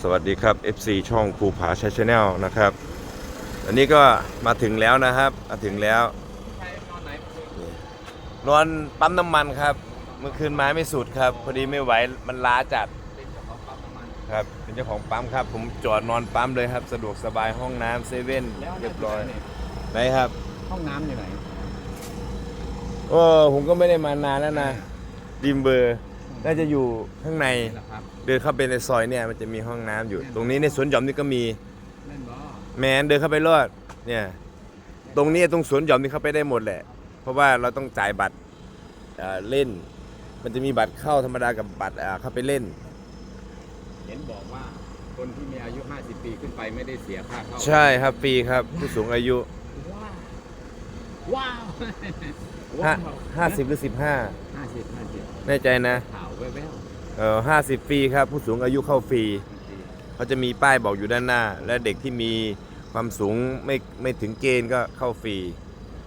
สวัสดีครับ FC ช่องภูผาชัยชแนลนะครับ อันนี้ก็มาถึงแล้วนะครับ มาถึงแล้ว นอนปั๊มน้ำมันครับ เมื่อคืนมาไม่สุดครับ พอดีไม่ไหวมันล้าจัดครับ เป็นเจ้าของปั๊มครับ ผมจอดนอนปั๊มเลยครับ สะดวกสบายห้องน้ำเซเว่นเรียบร้อยไหนครับ ห้องน้ำอยู่ไหนโอ้ผมก็ไม่ได้มานานแล้วนะดิมเบอร์ น่าจะอยู่ข้างในนี่แหละครับเดินเข้าไปในซอยเนี่ยมันจะมีห้องน้ำอยู่ ตรงนี้ในสวนหย่อมนี่ก็มีเล่นบอแมนเดินเข้าไปรอดเนี่ยตรงนี้ตรงสวนหย่อมนี่เข้าไปได้หมดแหละ เพราะว่าเราต้องจ่ายบัตรเอ่อเล่น มันจะมีบัตรเข้าธรรมดากับบัตรเอ่อเข้าไปเล่น เห็นบอกว่าคนที่มีอายุ 50 ปีขึ้นไปไม่ได้เสียค่าเข้าใช่ครับฟรีครับผู้สูงอายุ ว้าวห้าห้าสิบหรือสิบห้าห้าสิบห้าสิบแน่ใจนะข่าวแว่วเออห้าสิบฟรีครับ ผู้สูงอายุเข้าฟรีๆเขาจะมีป้ายบอกอยู่ด้านหน้า และเด็กที่มีความสูงไม่ไม่ถึงเกณฑ์ก็เข้าฟรี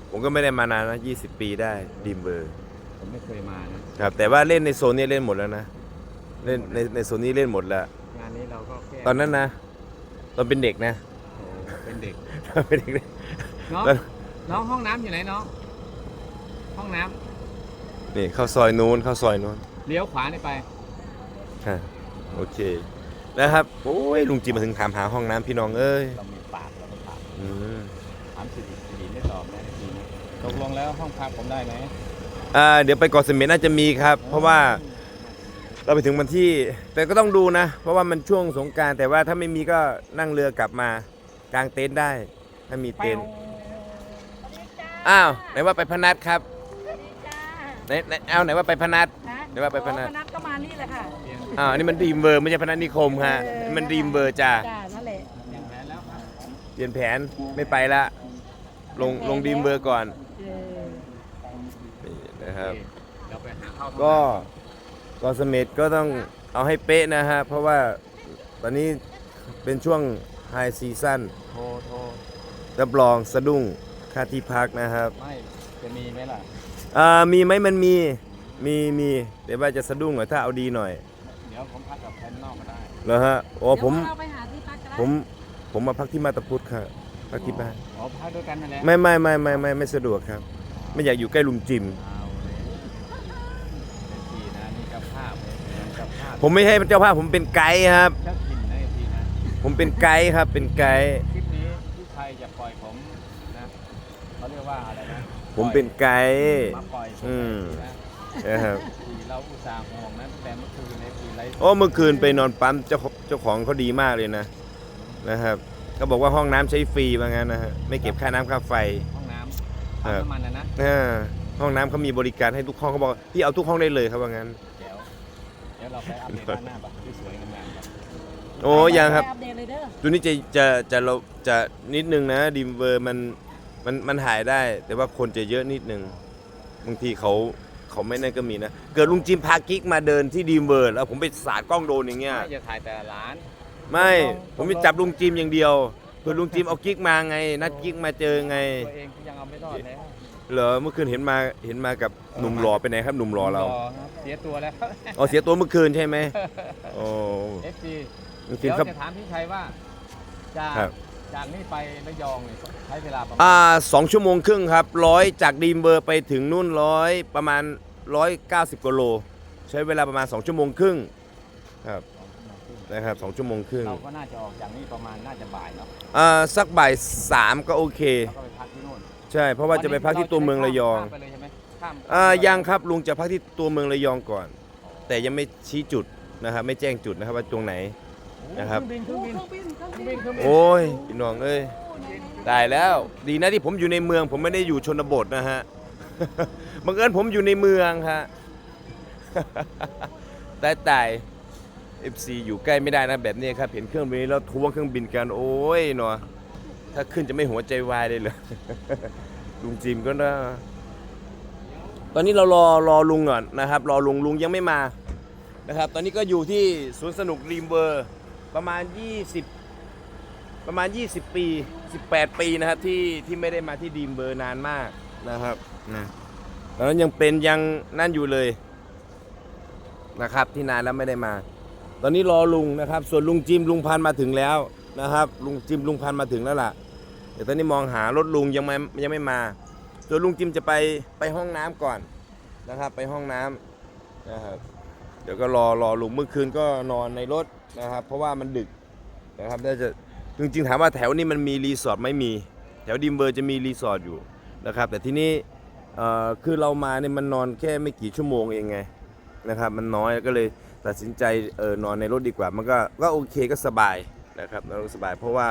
ผมก็ไม่ได้มานานนะ20ปีได้ดิมเบอร์ผมไม่เคยมานะครับแต่ว่าเล่นในโซนนี้เล่นหมดแล้วนะเล่นในในโซนนี้เล่นหมดแล้ว งานนี้เราก็แค่ตอนนั้นนะตอนเป็นเด็กนะ โอ้เป็นเด็กตอนเป็นเด็กน้องแล้วน้ องห้องน้ำอยู่ไหนน้อง ห้องน้นี่เข้าซอยนู้นเข้าซอยนู้นำเลี้ยวขวานี่ไปฮะโอเคนะครับโอ้ยลุงจีมาถึงถามหาห้องน้ำพี่น้องเอ้ยเรามีปากเราไม่ปากอืมถามสิริสิริไม่ตอบนะทีนี้ตกลงแล้วห้องพักผมได้ไหมอ่าเดี๋ยวไปเกาะเสม็ดน่าจะมีครับ เพราะว่าเราไปถึงวันที่ แต่ก็ต้องดูนะ เพราะว่ามันช่วงสงกรารแต่ว่าถ้าไม่มีก็นั่งเรือกลับมากางเต็นท์ได้ ถ้ามีเต็นท์ อ้าวไหนว่าไปพนัสครับไหนไหนเอาไหนว่าไปพนัส เดี๋ยวว่าไปพนัส พนัสก็มานี่แหละค่ะอ้าวอันนี่มันดีมเวอร์ไม่ใช่พนัสนิคมฮะนี่มันดีมเวอร์จ้าจ้านั่นแหละอย่างแผนแล้วครับเปลี่ยนแผนไม่ไปละลงลงดีมเวอร์ก่อนเออนี่นะครับเราไปหาเข้าก็เกาะเสม็ดก็ต้องเอาให้เป๊ะนะฮะ เพราะว่าตอนนี้เป็นช่วงไฮซีซั่นโทรโทรรับรองสะดุ้ง ค่าที่พักนะครับไม่จะมีไหมล่ะอ่ามีไหมมันมีมีมีแต่ว่าจะสะดุ้งหน่อยถ้าเอาดีหน่อยเดี๋ยวผมพักกับแพนนอกก็ได้เหรอฮะโอ้ผม เดี๋ยวเราไปหาที่พักกันผมผมมาพักที่มาตาพุทธค่ะพักที่บ้านอ๋อพักด้วยกันนั่นแหละไม่ไม่ไม่ไม่ไม่ไม่สะดวกครับ ไม่อยากอยู่ใกล้ลุงจิม เอาเลยเป็นทีนะนี่เจ้าภาพเลยเจ้าภาพผมไม่ให้เจ้าภาพผมเป็นไกด์ครับ เจ้าถิ่นนะทีนะผมเป็นไกด์ครับเป็นไกด์คลิปนี้ที่ใครจะปล่อยผมนะเขาเรียก ว่าอะไรนะผมเป็นไกด์มาปล่อยผมอืมนะนะครับทีเราอุตส่าห์ห่วงนะแต่เมื่อคืนในทีไรโอ้เมื่อคืนไปนอนปั๊มเจ้าของเจ้าของเขาดีมากเลยนะนะครับเขาบอกว่าห้องน้ำใช้ฟรีว่างั้นนะฮะไม่เก็บค่าน้ำค่าไฟ ห้องน้ำปั๊มน้ำมันนะนะอ่าห้องน้ำเขามีบริการให้ทุกห้องเขาบอกพี่เอาทุกห้องได้เลยครับว่างั้น เดี๋ยวเดี๋ยวเราไปอัปเดตด้านหน้าแบบสวยๆงามๆครับโอ้ยังครับ ไปอัปเดตเลยเด้อ ตัวนี้จะจะจะเราจะนิดนึงนะดิมเวอร์มัน มันมันหายได้ แต่ว่าคนจะเยอะนิดนึงบางทีเขาเขาไม่นั่นก็มีนะ เกิดลุงจิมพากิ๊กมาเดินที่ดีมเวอร์แล้วผมไปสาดกล้องโดนอย่างเงี้ยไม่จะถ่ายแต่ละร้าน ไม่ผมจะจับลุงจิมอย่างเดียวเพื่อลุงจิมเอากิ๊กมาไง นัดกิ๊กมาเจอไง ตัวเองก็ยังเอาไม่รอดแล้วเหรอเมื่อคืนเห็นมาเห็นมากับหนุ่มหล่อไปไหนครับหนุ่มหล่อเราครับเสียตัวแล้วอ๋อเสียตัวเมื่อคืนใช่ไหมโอ้เอฟซีเมื่อคืเดี๋นยวครับจะถามพี่ชัยว่าจากครับ จากนี่ไประยองเนี่ยใช้เวลาประมาณอ่าสองชั่วโมงครึ่งครับร้อยจากดีมเบอร์ไปถึงนู่นร้อยประมาณร้อยเก้าสิบกิโล ใช้เวลาประมาณ 2 ชั่วโมงครึ่งครับนะครับสองชั่วโมงครึ่งเราก็น่าจะออกจากนี่ประมาณน่าจะบ่ายเนาะอ่าสักบ่ายสามก็โอเค แล้วก็ไปพักที่นู่นใช่เพราะว่าจะไปพักที่ตัวเมืองระยองข้ามไปเลยใช่ไหมข้ามอ่ายังครับลุงจะพักที่ตัวเมืองระยองก่อน แต่ยังไม่ชี้จุดนะครับไม่แจ้งจุดนะครับว่าตรงไหน นะครับเครื่องบินเคโอ้รื่องบินเครื่องบินเครื่องบินเครื่องบินเครื่องบินโอ้ยพี่น้องเอ้ยตายแล้ว ดีนะที่ผมอยู่ในเมือง ผมไม่ได้อยู่ชนบทนะฮะบังเอิญผมอยู่ในเมืองฮะตายตาย FC อยู่ใกล้ไม่ได้นะแบบนี้ครับเห็นเครื่องบินแล้วทวงเครื่องบินกันโอ้ยเนาะถ้าขึ้นจะไม่หัวใจวายเลยเหรอลุงจิมก็นะตอนนี้เรารอรอลุงก่อนนะครับ รอลุงลุงยังไม่มานะครับ ตอนนี้ก็อยู่ที่สวนสนุกรีมเบอร์ ประมาณ 20 ประมาณ 20 ปี 18 ปีนะครับที่ที่ไม่ได้มาที่ดีมเบอร์นานมากนะครับนะตอนนั้นยังเป็นยังนั่นอยู่เลยนะครับ ที่นานแล้วไม่ได้มา ตอนนี้รอลุงนะครับ ส่วนลุงจิมลุงพันมาถึงแล้วนะครับ ลุงจิมลุงพันมาถึงแล้วล่ะเดี๋ยวตอนนี้มองหารถลุงยังไม่ยังไม่มาส่วนลุงจิมจะไปไปห้องน้ำก่อนนะครับ ไปห้องน้ำนะครับ เดี๋ยวก็รอรอลุงเมื่อคืนก็นอนในรถนะครับ เพราะว่ามันดึกนะครับน่าจะจริงๆถามว่าแถวนี้มันมีรีสอร์ทไม่มี แถวดิมเบอร์จะมีรีสอร์ทอยู่นะครับ แต่ที่นี่คือเรามาเนี่ยมันนอนแค่ไม่กี่ชั่วโมงเองไงนะครับ มันน้อยก็เลยตัดสินใจเออนอนในรถดีกว่า มันก็ก็โอเคก็สบายนะครับนอนสบาย เพราะว่า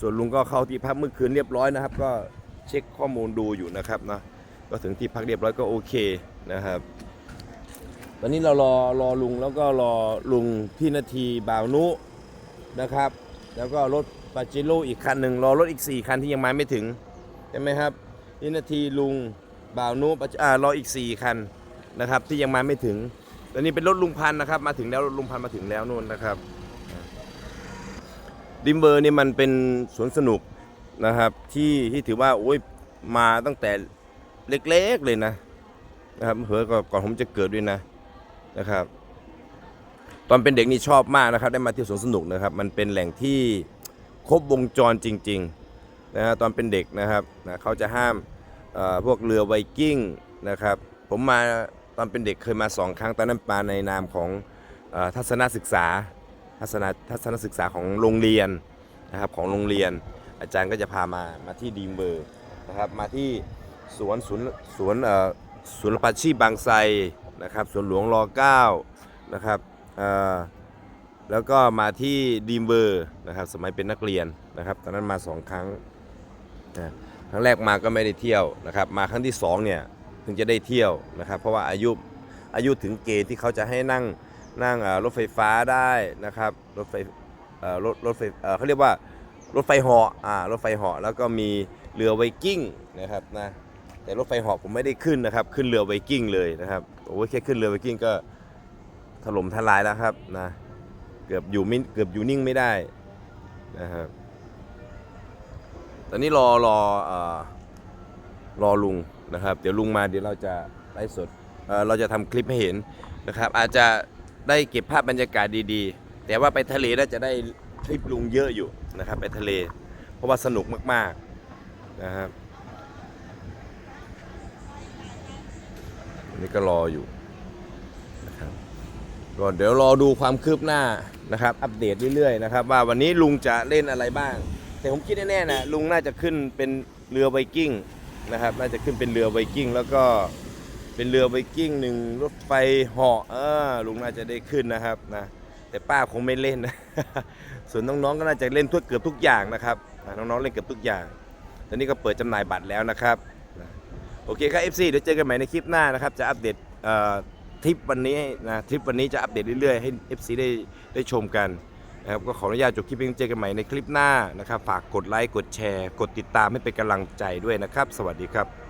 ส่วนลุงก็เข้าที่พักเมื่อคืนเรียบร้อยนะครับ ก็เช็คข้อมูลดูอยู่นะครับเนาะก็ถึงที่พักเรียบร้อยก็โอเคนะครับ ตอนนี้เรารอรอลุงแล้วก็รอลุงพี่นาทีบ่าวนุนะครับ แล้วก็รถปาเจโร่อีกคันหนึ่งรอรถอีก 4 คันที่ยังมาไม่ถึงใช่ไหมครับพี่นาทีลุงบ่าวนุปาอ่ารออีก 4 คันนะครับ ที่ยังมาไม่ถึงตอนนี้เป็นรถลุงพันนะครับ มาถึงแล้วรถลุงพันมาถึงแล้วนู่นนะครับดิมเบอร์นี่มันเป็นสวนสนุกนะครับที่ที่ถือว่าโอ้ยมาตั้งแต่เล็กๆเลยนะนะครับเผื่อก่อนผมจะเกิดด้วยนะ นะครับ ตอนเป็นเด็กนี่ชอบมากนะครับ ได้มาเที่ยวสวนสนุกนะครับ มันเป็นแหล่งที่ครบวงจรจริงๆนะฮะตอนเป็นเด็กนะครับนะเขาจะห้ามพวกเรือไวกิ้งนะครับ ผมมาตอนเป็นเด็กเคยมาสองครั้งตอนนั้นมาในนามของทัศนศึกษาทัศนทัศนศึกษาของโรงเรียนนะครับของโรงเรียน อาจารย์ก็จะพามามาที่ดีมเบอร์นะครับมาที่สวนสวนสวนสวนประชีบางไทร นะครับสวนหลวงร9นะครับแล้วก็มาที่ดีมเบอร์นะครับสมัยเป็นนักเรียนนะครับตอนนั้นมาสองครั้งนะครั้งแรกมาก็ไม่ได้เที่ยวนะครับมาครั้งที่สองเนี่ยถึงจะได้เที่ยวนะครับ เพราะว่าอายุอายุถึงเกณฑ์ที่เขาจะให้นั่งนั่งรถไฟฟ้าได้นะครับรถไฟรถรถไฟเอ่อเขาเรียกว่ารถไฟเหาะอ่ารถไฟเหาะแล้วก็มีเรือไวกิ้งนะครับนะ แต่รถไฟหาะผมไม่ได้ขึ้นนะครับ ขึ้นเรือไวกิ้งเลยนะครับโอ้ยแค่ขึ้นเรือไวกิ้งก็ถล่มทลายแล้วครับนะเกือบอยู่ไม่เกือบอยู่นิ่งไม่ได้นะครับตอนนี้รอรอเอ่อรอลุงนะครับ เดี๋ยวลุงมาเดี๋ยวเราจะไลฟ์สดเเราจะทำคลิปให้เห็นนะครับ อาจจะได้เก็บภาพบรรยากาศดีๆ แต่ว่าไปทะเลน่าจะได้คลิปลุงเยอะอยู่นะครับ ไปทะเล เพราะว่าสนุกมากๆนะครับ นี่ก็รออยู่นะครับก็เดี๋ยวรอดูความคืบหน้านะครับ อัปเดตเรื่อยๆนะครับ ว่าวันนี้ลุงจะเล่นอะไรบ้าง แต่ผมคิดแน่ๆนะลุงน่าจะขึ้นเป็นเรือไวกิ้งนะครับ น่าจะขึ้นเป็นเรือไวกิ้งแล้วก็เป็นเรือไวกิ้งหนึ่งรถไฟเหาะเออลุงน่าจะได้ขึ้นนะครับนะแต่ป้าคงไม่เล่นนะส่วนน้องๆก็น่าจะเล่นทั่วเกือบทุกอย่างนะครับน้องๆเล่นเกือบทุกอย่างตอนนี้ก็เปิดจำหน่ายบัตรแล้วนะครับ โอเคครับ FC เดี๋ยวเจอกันใหม่ในคลิปหน้านะครับ จะอัปเดตทริปวันนี้นะทริปวันนี้จะอัปเดตเรื่อยๆ ให้ FC ได้ได้ชมกันนะครับก็ขออนุญาตจบคลิปเพียงเจอกันใหม่ในคลิปหน้านะครับฝากกดไลค์กดแชร์ กดติดตามให้เป็นกำลังใจด้วยนะครับ สวัสดีครับ